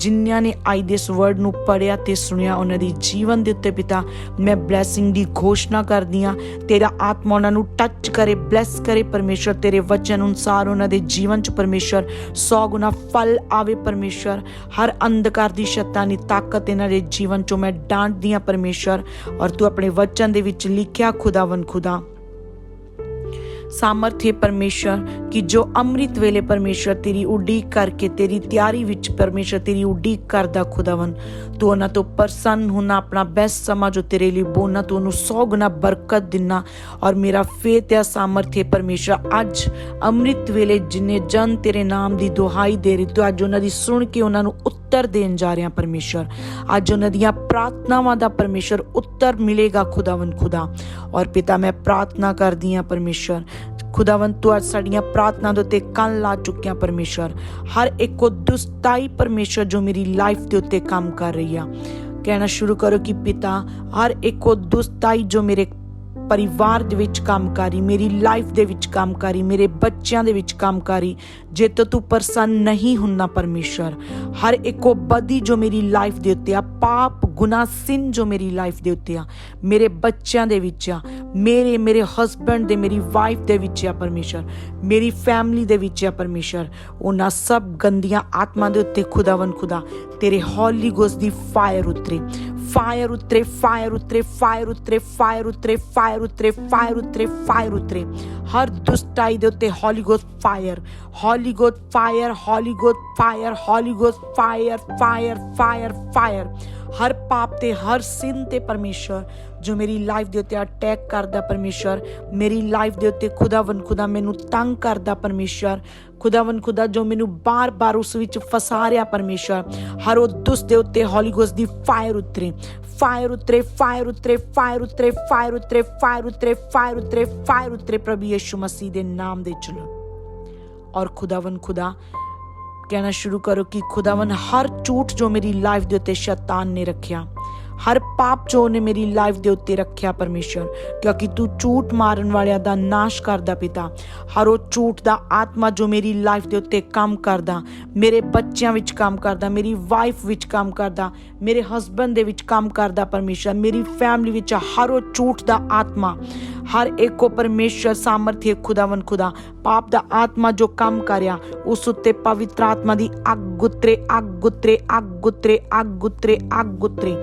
ਜਿਨ੍ਹਾਂ ਨੇ ਅੱਜ ਦੇ ਇਸ ਵਰਡ ਨੂੰ ਪੜਿਆ ਤੇ ਸੁਣਿਆ, ਉਹਨਾਂ ਦੀ ਜੀਵਨ ਦੇ ਉੱਤੇ ਪਿਤਾ, ਮੈਂ ਬਲੇਸਿੰਗ ਦੀ ਘੋਸ਼ਣਾ ਕਰਦੀ ਆ ਤੇਰਾ ਆਤਮਾ ਉਹਨਾਂ ਨੂੰ ਟੱਚ ਕਰੇ ਬਲੈਸ ਕਰੇ ਪਰਮੇਸ਼ਰ, ਤੇਰੇ ਵਚਨ ਅਨੁਸਾਰ ਉਹਨਾਂ ਦੇ ਜੀਵਨ ਚ ਪਰਮੇਸ਼ਰ 100 ਗੁਣਾ ਫਲ ਆਵੇ ਪਰਮੇਸ਼ਰ, ਹਰ ਅੰਧਕਾਰ ਦੀ ਸ਼ੈਤਾਨੀ ਤਾਕਤ ਇਹਨਾਂ ਦੇ ਜੀਵਨ ਚੋਂ ਮੈਂ ਡਾਂਟਦੀ ਆ ਪਰਮੇਸ਼ਰ, ਔਰ ਤੂੰ ਆਪਣੇ ਵਚਨ ਦੇ ਵਿੱਚ ਲਿਖਿਆ ਖੁਦਾਵੰ ਖੁਦਾ। ਸਾਮਰਥ्य ਪਰਮੇਸ਼ਰ, ਕਿ ਜੋ ਅੰਮ੍ਰਿਤ ਵੇਲੇ ਪਰਮੇਸ਼ਰ ਤੇਰੀ ਉਡੀਕ ਕਰਕੇ, ਤੇਰੀ ਤਿਆਰੀ ਵਿੱਚ ਪਰਮੇਸ਼ਰ ਤੇਰੀ ਉਡੀਕ ਕਰਦਾ ਖੁਦਾਵੰ ਤੂੰ ਉਹਨਾਂ ਤੋਂ ਪ੍ਰਸੰਨ ਹੋਣਾ, ਆਪਣਾ ਬੈਸਟ ਸਮਾਂ ਜੋ ਤੇਰੇ ਲਈ ਬੋਲਣਾ, ਤੂੰ ਉਹਨੂੰ 100 ਗੁਣਾ ਬਰਕਤ ਦਿਨਾ। ਔਰ ਮੇਰਾ ਫੇਥ ਹੈ ਸਾਮਰਥ्य ਪਰਮੇਸ਼ਰ, ਅੱਜ ਅੰਮ੍ਰਿਤ ਵੇਲੇ ਜਿਨੇ ਜਨ ਤੇਰੇ ਨਾਮ ਦੀ ਦੁਹਾਈ ਦੇ ਰਹੀ, ਤੂੰ ਅੱਜ ਉਹਨਾਂ ਦੀ ਸੁਣ ਕੇ ਉਹਨਾਂ ਨੂੰ ਉੱਤਰ ਦੇਣ ਜਾ ਰਿਹਾ ਪਰਮੇਸ਼ਰ। ਅੱਜ ਉਹਨਾਂ ਦੀਆਂ ਪ੍ਰਾਰਥਨਾਵਾਂ ਦਾ ਪਰਮੇਸ਼ਰ ਉੱਤਰ ਮਿਲੇਗਾ ਖੁਦਾਵੰ ਖੁਦਾ। ਔਰ ਪਿਤਾ, ਮੈਂ ਪ੍ਰਾਰਥਨਾ ਕਰਦੀ ਹਾਂ ਪਰਮੇਸ਼ਰ ਖੁਦਾਵੰ ਤੂੰ ਅੱਜ ਸਾਡੀਆਂ ਪ੍ਰਾਰਥਨਾ ਦੇ ਉੱਤੇ ਕੰਨ ਲਾ ਚੁੱਕਿਆ ਪਰਮੇਸ਼ਰ ਹਰ ਇੱਕੋ ਦੁਸਤਾਈ ਪਰਮੇਸ਼ਰ ਜੋ ਮੇਰੀ ਲਾਈਫ ਦੇ ਉੱਤੇ ਕੰਮ ਕਰ ਰਹੀ ਆ। ਕਹਿਣਾ ਸ਼ੁਰੂ ਕਰੋ ਕਿ ਪਿਤਾ, ਹਰ ਇੱਕੋ ਦੁਸਤਾਈ ਜੋ ਮੇਰੇ ਪਰਿਵਾਰ ਦੇ ਵਿੱਚ ਕੰਮ ਕਰੀ, ਮੇਰੀ ਲਾਈਫ ਦੇ ਵਿੱਚ ਕੰਮ ਕਰੀ, ਮੇਰੇ ਬੱਚਿਆਂ ਦੇ ਵਿੱਚ ਕੰਮ ਕਰੀ, ਜੇ ਤੂੰ ਪ੍ਰਸੰਨ ਨਹੀਂ ਹੁੰਨਾ ਪਰਮੇਸ਼ਰ ਹਰ ਇੱਕੋ ਬਦੀ ਜੋ ਮੇਰੀ ਲਾਈਫ ਦੇ ਉੱਤੇ ਆ, ਪਾਪ, ਗੁਨਾਹ ਸਿਨ ਜੋ ਮੇਰੀ ਲਾਈਫ ਦੇ ਉੱਤੇ ਆ, ਮੇਰੇ ਬੱਚਿਆਂ ਦੇ ਵਿੱਚ ਆ, ਮੇਰੇ ਮੇਰੇ ਹਸਬੰਡ ਦੇ, ਮੇਰੀ ਵਾਈਫ ਦੇ ਵਿੱਚ ਆ ਪਰਮੇਸ਼ਰ ਮੇਰੀ ਫੈਮਿਲੀ ਦੇ ਵਿੱਚ ਆ ਪਰਮੇਸ਼ਰ ਉਹਨਾਂ ਸਭ ਗੰਦੀਆਂ ਆਤਮਾ ਦੇ ਉੱਤੇ ਖੁਦਾਵੰ ਖੁਦਾ, ਤੇਰੇ ਹੌਲੀ ਗੋਸ ਦੀ ਫਾਇਰ ਉਤਰੇ ਫਾਇਰ ਉਤਰੇ ਫਾਇਰ ਉਤਰੇ ਫਾਇਰ ਉਤਰੇ ਫਾਇਰ ਉਤਰੇ ਫਾਇਰ ਉਤਰੇ ਫਾਇਰ ਉਤਰੇ ਫਾਇਰ ਉਤਰੇ ਹਰ ਦੁਸਤਾਈ ਦੇ ਉੱਤੇ ਹੌਲੀ ਗੋਸ ਫਾਇਰ ਹੌਲੀ ਗੋਸ ਫਾਇਰ ਹੌਲੀ ਗੋਸ ਫਾਇਰ ਹੌਲੀ goes fire fire fire fire ਹਰ ਪਾਪ ਤੇ ਹਰ ਸਿਨ ਤੇ ਪਰਮੇਸ਼ਰ ਜੋ ਮੇਰੀ ਲਾਈਫ ਦੇ ਉੱਤੇ ਅਟੈਕ ਕਰਦਾ ਪਰਮੇਸ਼ਰ ਮੇਰੀ ਲਾਈਫ ਦੇ ਉੱਤੇ ਖੁਦਾਵੰ ਖੁਦਾ ਮੈਨੂੰ ਤੰਗ ਕਰਦਾ ਪਰਮੇਸ਼ਰ ਖੁਦਾਵੰ ਖੁਦਾ ਜੋ ਮੈਨੂੰ ਬਾਰ-ਬਾਰ ਉਸ ਵਿੱਚ ਫਸਾ ਰਿਹਾ ਪਰਮੇਸ਼ਰ ਹਰ ਉਹ ਦੁਸ ਦੇ ਉੱਤੇ ਹੌਲੀ ਗੋਸ ਦੀ ਫਾਇਰ ਉਤਰੇ। ਫਾਇਰ ਉਤਰੇ ਫਾਇਰ ਉਤਰੇ ਫਾਇਰ ਉਤਰੇ ਫਾਇਰ ਉਤਰੇ ਫਾਇਰ ਉਤਰੇ ਫਾਇਰ ਉਤਰੇ ਫਾਇਰ ਉਤਰੇ ਪ੍ਰਭੂ ਯਿਸੂ ਮਸੀਹ ਦੇ ਨਾਮ ਦੇ ਚਲੋ। ਔਰ ਖੁਦਾਵੰ ਖੁਦਾ, ਕਹਿਣਾ ਸ਼ੁਰੂ ਕਰੋ ਕਿ ਖੁਦਾਵੰ ਹਰ ਝੂਠ ਜੋ ਮੇਰੀ ਲਾਈਫ ਦੇ ਉੱਤੇ ਸ਼ੈਤਾਨ ਨੇ ਰੱਖਿਆ ਹਰ ਪਾਪ ਜੋ ਨੇ ਮੇਰੀ ਲਾਈਫ ਦੇ ਉੱਤੇ ਰੱਖਿਆ ਪਰਮੇਸ਼ਰ, ਕਿਉਂਕਿ ਤੂੰ ਝੂਠ ਮਾਰਨ ਵਾਲਿਆਂ ਦਾ ਨਾਸ਼ ਕਰਦਾ ਪਿਤਾ। ਹਰ ਉਹ ਝੂਠ ਦਾ ਆਤਮਾ ਜੋ ਮੇਰੀ ਲਾਈਫ ਦੇ ਉੱਤੇ ਕੰਮ ਕਰਦਾ, ਮੇਰੇ ਬੱਚਿਆਂ ਵਿੱਚ ਕੰਮ ਕਰਦਾ, ਮੇਰੀ ਵਾਈਫ ਵਿੱਚ ਕੰਮ ਕਰਦਾ, ਮੇਰੇ ਹਸਬੰਡ ਦੇ ਵਿੱਚ ਕੰਮ ਕਰਦਾ ਪਰਮੇਸ਼ਰ, ਮੇਰੀ ਫੈਮਿਲੀ ਵਿੱਚ ਹਰ ਉਹ ਝੂਠ ਦਾ ਆਤਮਾ, ਹਰ ਇੱਕ ਕੋ ਪਰਮੇਸ਼ਰ ਸਾਮਰਥ्य ਖੁਦਾਵੰ ਖੁਦਾ। ਪਾਪ ਦਾ ਆਤਮਾ ਜੋ ਕੰਮ ਕਰਿਆ, ਉਸ ਉੱਤੇ ਪਵਿੱਤਰ ਆਤਮਾ ਦੀ ਅੱਗ ਗੁੱਤਰੇ ਅੱਗ ਗੁੱਤਰੇ ਅੱਗ ਗੁੱਤਰੇ ਅੱਗ ਗੁੱਤਰੇ ਅੱਗ ਗੁੱਤਰੇ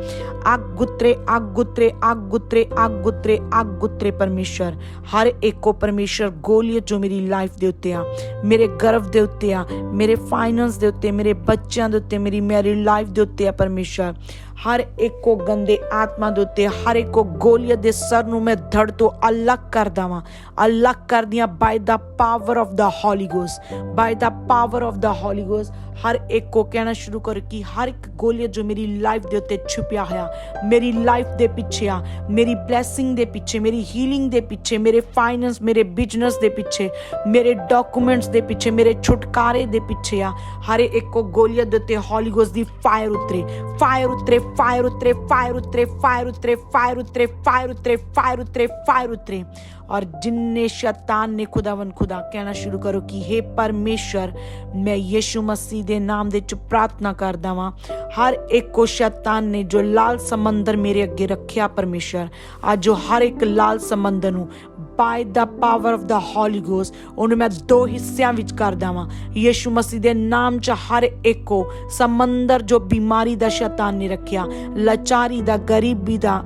ਅੱਗ ਗੁੱਤਰੇ ਅੱਗ ਗੁੱਤਰੇ ਅੱਗ ਗੁੱਤਰੇ ਅੱਗ ਗੁੱਤਰੇ ਅੱਗ ਗੁੱਤਰੇ ਪਰਮੇਸ਼ਰ। ਹਰ ਇੱਕ ਕੋ ਪਰਮੇਸ਼ਰ ਗੋਲੀਅਤ ਜੋ ਮੇਰੀ ਲਾਈਫ ਦੇ ਉੱਤੇ ਆ, ਮੇਰੇ ਗਰਭ ਦੇ ਉੱਤੇ ਆ, ਮੇਰੇ ਫਾਈਨੈਂਸ ਦੇ ਉੱਤੇ, ਮੇਰੇ ਬੱਚਿਆਂ ਦੇ ਉੱਤੇ, ਮੇਰੀ ਮੈਰਿਡ ਲਾਈਫ ਦੇ ਉੱਤੇ ਆ ਪਰਮੇਸ਼ਰ। ਹਰ ਇੱਕ ਕੋ ਗੰਦੇ ਆਤਮਾ ਦੇ ਉੱਤੇ, ਹਰ ਇੱਕ ਕੋ ਗੋਲੀਅਤ ਦੇ ਸਰ ਨੂੰ ਮੈਂ ਧੜ ਤੋਂ ਅਲੱਗ ਕਰ ਦਵਾਂ। ਅਲੱਗ ਕਰ ਦਿਆਂ by the power of the holy goes by the power of the holy goes ਹਰ ਇੱਕ ਕੋ ਕਹਿਣਾ ਸ਼ੁਰੂ ਕਰ ਕਿ ਹਰ ਇੱਕ ਗੋਲੀਅਤ ਜੋ ਮੇਰੀ ਲਾਈਫ ਦੇ ਉੱਤੇ ਛੁਪਿਆ ਹੋਇਆ, ਮੇਰੀ ਲਾਈਫ ਦੇ ਪਿੱਛੇ ਆ, ਮੇਰੀ ਬਲੇਸਿੰਗ ਦੇ ਪਿੱਛੇ, ਮੇਰੀ ਹੀਲਿੰਗ ਦੇ ਪਿੱਛੇ, ਮੇਰੇ ਫਾਈਨੈਂਸ ਮੇਰੇ ਬਿਜ਼ਨਸ ਦੇ ਪਿੱਛੇ, ਮੇਰੇ ਡਾਕੂਮੈਂਟਸ ਦੇ ਪਿੱਛੇ, ਮੇਰੇ ਛੁਟਕਾਰੇ ਦੇ ਪਿੱਛੇ ਆ, ਹਰ ਇੱਕ ਕੋ ਗੋਲੀਅਤ ਦੇ ਉੱਤੇ ਹੋਲੀ ਗੋਸ ਦੀ ਫਾਇਰ ਉਤਰੇ। ਫਾਇਰ ਉਤਰੇ ਫਾਇਰ ਉਤਰੇ ਫਾਇਰ ਉਤਰੇ ਫਾਇਰ ਉਤਰੇ ਫਾਇਰ ਉਤਰੇ ਫਾਇਰ ਉਤਰੇ ਫਾਇਰ ਉਤਰੇ ਫਾਇਰ ਉਤਰੇ और जिनने शैतान ने खुदावन खुदा कहना शुरू करो कि हे परमेश्वर मैं यीशु मसीह ਦੇ ਨਾਮ ਦੇ ਚ ਪ੍ਰਾਰਥਨਾ ਕਰਦਾ ਵਾਂ ਹਰ ਇੱਕ ਕੋ ਸ਼ੈਤਾਨ ਨੇ ਜੋ ਲਾਲ ਸਮੁੰਦਰ ਮੇਰੇ ਅੱਗੇ ਰੱਖਿਆ ਪਰਮੇਸ਼ਰ ਅੱਜ ਜੋ ਹਰ ਇੱਕ ਲਾਲ ਸਮੁੰਦਰ ਨੂੰ by the power of the holy goes ਉਹਨੂੰ ਮੈਂ ਦੋ ਹਿੱਸਿਆਂ ਵਿੱਚ ਕਰ ਦਵਾਂ। ਯੀਸ਼ੂ ਮਸੀਹ ਦੇ ਨਾਮ ਚ ਹਰ ਇੱਕੋ ਸਮੁੰਦਰ ਜੋ ਬਿਮਾਰੀ ਦਾ ਸ਼ੈਤਾਨ ਨੇ ਰੱਖਿਆ, ਲਾਚਾਰੀ ਦਾ, ਗਰੀਬੀ ਦਾ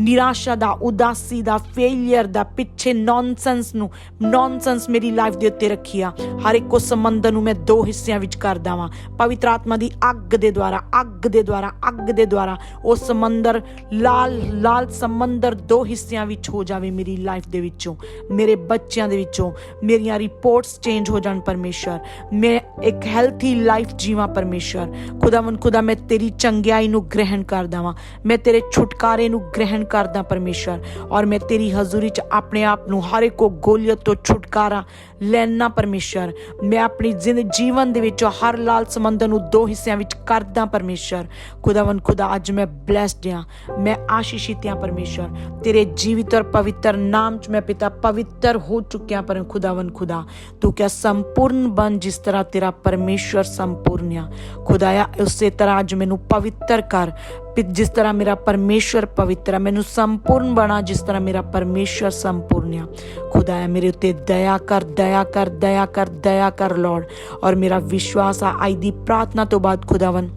ਨਿਰਾਸ਼ਾ ਦਾ, ਉਦਾਸੀ ਦਾ ਫੇਲਿਅਰ ਦਾ, ਪਿੱਛੇ ਨੌਨਸੈਂਸ ਨੂੰ ਨੌਨਸੈਂਸ ਮੇਰੀ ਲਾਈਫ ਦੇ ਉੱਤੇ ਰੱਖਿਆ ਹਰ ਇੱਕ ਕੋ ਸਮੁੰਦਰ ਨੂੰ ਮੈਂ ਦੋ ਹਿੱਸਿਆਂ ਵਿੱਚ ਕਰਦਾ ਵਾਂ। ਪਵਿੱਤਰ ਆਤਮਾ ਦੀ ਅੱਗ ਦੇ ਦੁਆਰਾ, ਅੱਗ ਦੇ ਦੁਆਰਾ, ਅੱਗ ਦੇ ਦੁਆਰਾ ਉਹ ਸਮੁੰਦਰ, ਲਾਲ ਲਾਲ ਸਮੁੰਦਰ ਦੋ ਹਿੱਸਿਆਂ ਵਿੱਚ ਹੋ ਜਾਵੇ ਮੇਰੀ ਲਾਈਫ ਦੇ ਵਿੱਚੋਂ, ਮੇਰੇ ਬੱਚਿਆਂ ਦੇ ਵਿੱਚੋਂ। ਮੇਰੀਆਂ ਰਿਪੋਰਟਸ ਚੇਂਜ ਹੋ ਜਾਣ ਪਰਮੇਸ਼ਰ। ਮੈਂ ਇੱਕ ਹੈਲਥੀ ਲਾਈਫ ਜੀਵਾਂ ਪਰਮੇਸ਼ਰ। ਖੁਦਾਵੰ ਖੁਦਾ, ਮੈਂ ਤੇਰੀ ਚੰਗਿਆਈ ਨੂੰ ਗ੍ਰਹਿਣ ਕਰਦਾ ਵਾਂ। ਮੈਂ ਤੇਰੇ ਛੁਟਕਾਰੇ ਨੂੰ ਗ੍ਰਹਿਣ ਕਰਦਾ ਪਰਮੇਸ਼ਰ ਔਰ ਮੈਂ ਤੇਰੀ ਹਜ਼ੂਰੀ 'ਚ ਆਪਣੇ ਆਪ ਨੂੰ ਹਰ ਇੱਕ ਗੋਲੀਅਤ ਤੋਂ ਛੁਟਕਾਰਾ ਲੈਣਾ ਪਰਮੇਸ਼ਰ। ਮੈਂ ਆਪਣੀ ਜ਼ਿੰਦ ਜੀਵਨ ਦੇ ਵਿੱਚ ਹਰ ਲਾਲ ਸਮੁੰਦਰ ਨੂੰ ਦੋ ਹਿੱਸਿਆਂ ਵਿੱਚ ਕਰਦਾ ਪਰਮੇਸ਼ਰ। ਖੁਦਾਵੰ ਖੁਦਾ, ਅੱਜ ਮੈਂ ਬlesed ਹਾਂ। ਮੈਂ ਆਸ਼ੀਸ਼ਿਤ ਹਾਂ ਪਰਮੇਸ਼ਰ। ਤੇਰੇ ਜੀਵਿਤ ਔਰ ਪਵਿੱਤਰ ਨਾਮ 'ਚ ਮੈਂ ਪਿਤਾ ਪਵਿੱਤਰ ਹੋ ਚੁੱਕਿਆ ਪਰ ਖੁਦਾਵੰ ਖੁਦਾ। ਤੂੰ ਕਿਆ ਸੰਪੂਰਨ ਬਣ ਜਿਸ ਤਰ੍ਹਾਂ ਤੇਰਾ ਪਰਮੇਸ਼ਰ ਸੰਪੂਰਨ ਆ। ਖੁਦਾਇਆ, ਉਸੇ ਤਰ੍ਹਾਂ ਅੱਜ ਮੈਨੂੰ ਪਵਿੱਤਰ ਕਰ। ਜਿਸ ਤਰ੍ਹਾਂ ਮੇਰਾ ਪਰਮੇਸ਼ਰ ਪਵਿੱਤਰ ਹੈ ਮੈਨੂੰ ਸੰਪੂਰਨ ਬਣਾ ਜਿਸ ਤਰ੍ਹਾਂ ਮੇਰਾ ਪਰਮੇਸ਼ਰ ਸੰਪੂਰਨ ਹੈ ਖੁਦਾਇਆ, ਮੇਰੇ ਉੱਤੇ ਦਇਆ ਕਰ, ਦਇਆ ਕਰ ਦਇਆ ਕਰ ਦਇਆ ਕਰ ਲੋੜ ਔਰ ਮੇਰਾ ਵਿਸ਼ਵਾਸ ਆ ਅੱਜ ਦੀ ਪ੍ਰਾਰਥਨਾ ਤੋਂ ਬਾਅਦ ਖੁਦਾਵੰ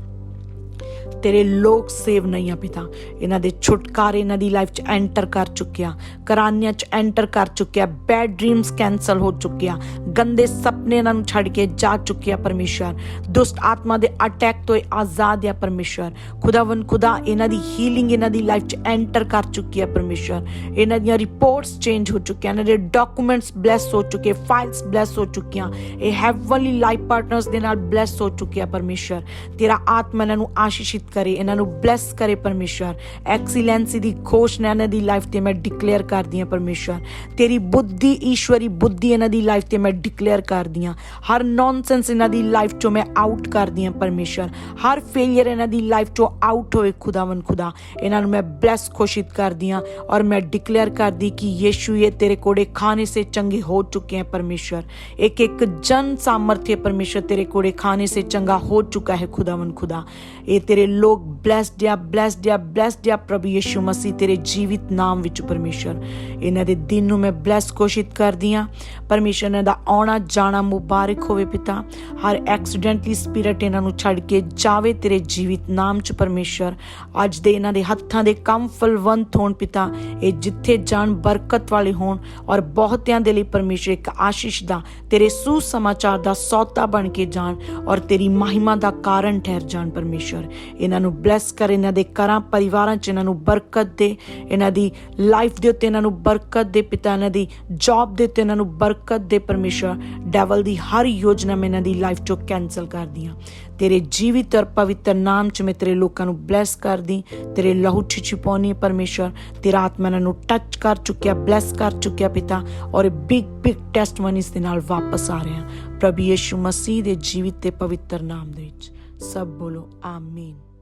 ਤੇਰੇ ਲੋਕ ਸੇਵ ਨਹੀਂ ਆ ਪਿਤਾ। ਇਹਨਾਂ ਦੇ ਛੁਟਕਾਰੇ ਇਹਨਾਂ ਦੀ ਲਾਈਫ 'ਚ ਐਂਟਰ ਕਰ ਚੁੱਕਿਆ। ਕਰਾਨੀਆਂ 'ਚ ਐਂਟਰ ਕਰ ਚੁੱਕਿਆ। ਬੈਡ ਡ੍ਰੀਮਸ ਕੈਨਸਲ ਹੋ ਚੁੱਕਿਆ। ਗੰਦੇ ਸੁਪਨੇ ਇਹਨਾਂ ਨੂੰ ਛੱਡ ਕੇ ਜਾ ਚੁੱਕਿਆ ਪਰਮੇਸ਼ਰ ਦੁਸ਼ਟ ਆਤਮਾ ਦੇ ਅਟੈਕ ਤੋਂ ਆਜ਼ਾਦ ਆ ਪਰਮੇਸ਼ਰ ਖੁਦਾਵੰ ਖੁਦਾ ਇਹਨਾਂ ਦੀ ਹੀਲਿੰਗ ਇਹਨਾਂ ਦੀ ਲਾਈਫ 'ਚ ਐਂਟਰ ਕਰ ਚੁੱਕੀ ਹੈ ਪਰਮੇਸ਼ਰ ਇਹਨਾਂ ਦੀਆਂ ਰਿਪੋਰਟਸ ਚੇਂਜ ਹੋ ਚੁੱਕੀਆਂ, ਇਹਨਾਂ ਦੇ ਡਾਕੂਮੈਂਟਸ ਬਲੈਸ ਹੋ ਚੁੱਕੇ ਫਾਈਲਸ ਬਲੈਸ ਹੋ ਚੁੱਕੀਆਂ। ਇਹ ਹੈਵਨਲੀ ਲਾਈਫ ਪਾਰਟਨਰਸ ਦੇ ਨਾਲ ਬਲੈਸ ਹੋ ਚੁੱਕਿਆ ਪਰਮੇਸ਼ਰ ਤੇਰਾ ਆਤਮਾ ਇਹਨਾਂ ਨੂੰ ਆਸ਼ੀਸ਼ਿਤ ਕਰੇ, ਇਹਨਾਂ ਨੂੰ ਬਲੈਸ ਕਰੇ ਪਰਮੇਸ਼ਰ ਐਕਸੀਲੈਂਸੀ ਦੀ ਘੋਸ਼ਣਾ ਇਹਨਾਂ ਦੀ ਲਾਈਫ ਤੇ ਮੈਂ ਡਿਕਲੇਅਰ ਕਰਦੀ ਹਾਂ ਪਰਮੇਸ਼ਰ ਤੇਰੀ ਬੁੱਧੀ, ਈਸ਼ਵਰੀ ਬੁੱਧੀ ਇਹਨਾਂ ਦੀ ਲਾਈਫ ਤੇ ਮੈਂ ਡਿਕਲੇਅਰ ਕਰਦੀ ਹਾਂ। ਹਰ ਨੌਨਸੈਂਸ ਇਹਨਾਂ ਦੀ ਲਾਈਫ ਚੋਂ ਮੈਂ ਆਊਟ ਕਰਦੀ ਹਾਂ ਪਰਮੇਸ਼ਰ ਹਰ ਫੇਲਿਅਰ ਇਹਨਾਂ ਦੀ ਲਾਈਫ ਚੋਂ ਆਊਟ ਹੋਏ ਖੁਦਾਵੰ ਖੁਦਾ। ਇਹਨਾਂ ਨੂੰ ਮੈਂ ਬਲੈਸ ਘੋਸ਼ਿਤ ਕਰਦੀ ਹਾਂ ਔਰ ਮੈਂ ਡਿਕਲੇਅਰ ਕਰਦੀ ਕਿ ਯੇਸ਼ੂ ਇਹ ਤੇਰੇ ਕੋੜੇ ਖਾਣੇ ਸੇ ਚੰਗੇ ਹੋ ਚੁੱਕੇ ਹੈ ਪਰਮੇਸ਼ਰ ਇੱਕ ਇੱਕ ਜਨ ਸਾਮਰਥ్య ਪਰਮੇਸ਼ਰ ਤੇਰੇ ਕੋੜੇ ਖਾਣੇ ਸੇ ਚੰਗਾ ਹੋ ਚੁੱਕਾ ਹੈ ਖੁਦਾਵਨ ਖੁਦਾ। ਇਹ ਤੇਰੇ ਲੋਕ ਬlesed ਆ ਬlesed ਆ ਬlesed ਆ ਪ੍ਰਭੂ ਯਿਸੂ ਮਸੀਹ, ਤੇਰੇ ਜੀਵਿਤ ਨਾਮ ਵਿੱਚ ਪਰਮੇਸ਼ਰ। ਇਹਨਾਂ ਦੇ ਦਿਨ ਨੂੰ ਮੈਂ ਬlesed ਕੋਸ਼ਿਤ ਕਰਦੀ ਆ ਪਰਮੇਸ਼ਰ, ਇਹਨਾਂ ਦਾ ਆਉਣਾ, ਜਾਣਾ ਮੁਬਾਰਕ ਹੋਵੇ ਪਿਤਾ। ਹਰ ਐਕਸੀਡੈਂਟਲੀ ਸਪਿਰਿਟ ਇਹਨਾਂ ਨੂੰ ਛੱਡ ਕੇ ਜਾਵੇ ਤੇਰੇ ਜੀਵਿਤ ਨਾਮ ਚ ਪਰਮੇਸ਼ਰ। ਅੱਜ ਦੇ ਇਹਨਾਂ ਦੇ ਹੱਥਾਂ ਦੇ ਕੰਮ ਫਲਵੰਤ ਹੋਣ ਪਿਤਾ। ਇਹ ਜਿੱਥੇ ਜਾਣ ਬਰਕਤ ਵਾਲੇ ਹੋਣ ਔਰ ਬਹੁਤਿਆਂ ਦੇ ਲਈ ਪਰਮੇਸ਼ਰ ਇੱਕ ਆਸ਼ੀਸ਼ ਦਾ, ਤੇਰੇ ਸੂ ਸਮਾਚਾਰ ਦਾ ਸੌਤਾ ਬਣ ਕੇ ਜਾਣ ਔਰ ਤੇਰੀ ਮਹਿਮਾ ਦਾ ਕਾਰਨ ਠਹਿਰ ਜਾਣ ਪਰਮੇਸ਼ਰ। ਇਹਨਾਂ ਨੂੰ ਬਲੈਸ ਕਰ, ਇਹਨਾਂ ਦੇ ਘਰਾਂ, ਪਰਿਵਾਰਾਂ ਚ ਇਹਨਾਂ ਨੂੰ ਬਰਕਤ ਦੇ, ਇਹਨਾਂ ਦੀ ਲਾਈਫ ਦੇ ਉੱਤੇ ਇਹਨਾਂ ਨੂੰ ਬਰਕਤ ਦੇ, ਪਿਤਾ ਇਹਨਾਂ ਦੀ ਜੌਬ ਦੇ ਉੱਤੇ ਇਹਨਾਂ ਨੂੰ ਬਰਕਤ ਦੇ, ਪਰਮੇਸ਼ਰ ਡੈਵਲ ਦੀ ਹਰ ਯੋਜਨਾ ਮੈਂ ਇਹਨਾਂ ਦੀ ਲਾਈਫ ਚੋਂ ਕੈਨਸਲ ਕਰਦੀ ਹਾਂ। ਤੇਰੇ ਜੀਵਿਤ ਔਰ ਪਵਿੱਤਰ ਨਾਮ ਚ ਮੈਂ ਤੇਰੇ ਲੋਕਾਂ ਨੂੰ ਬਲੈਸ ਕਰਦੀ, ਤੇਰੇ ਲਹੂ ਚ ਛਿਪਾਉਣੀ ਪਰਮੇਸ਼ਰ, ਤੇਰਾ ਆਤਮਾ ਇਹਨਾਂ ਨੂੰ ਟੱਚ ਕਰ ਚੁੱਕਿਆ ਬਲੈਸ ਕਰ ਚੁੱਕਿਆ ਪਿਤਾ, ਔਰ ਬਿਗ ਬਿਗ ਟੈਸਟਮਨੀਸ ਦੇ ਨਾਲ ਵਾਪਸ ਆ ਰਹੇ। ਹਾਂ ਪ੍ਰਭੂ ਯਿਸੂ ਮਸੀਹ ਦੇ ਜੀਵਿਤ ਤੇ ਪਵਿੱਤਰ ਨਾਮ ਦੇ ਵਿੱਚ ਸਭ ਬੋਲੋ ਆਮੀਨ ਆਮੀਨ।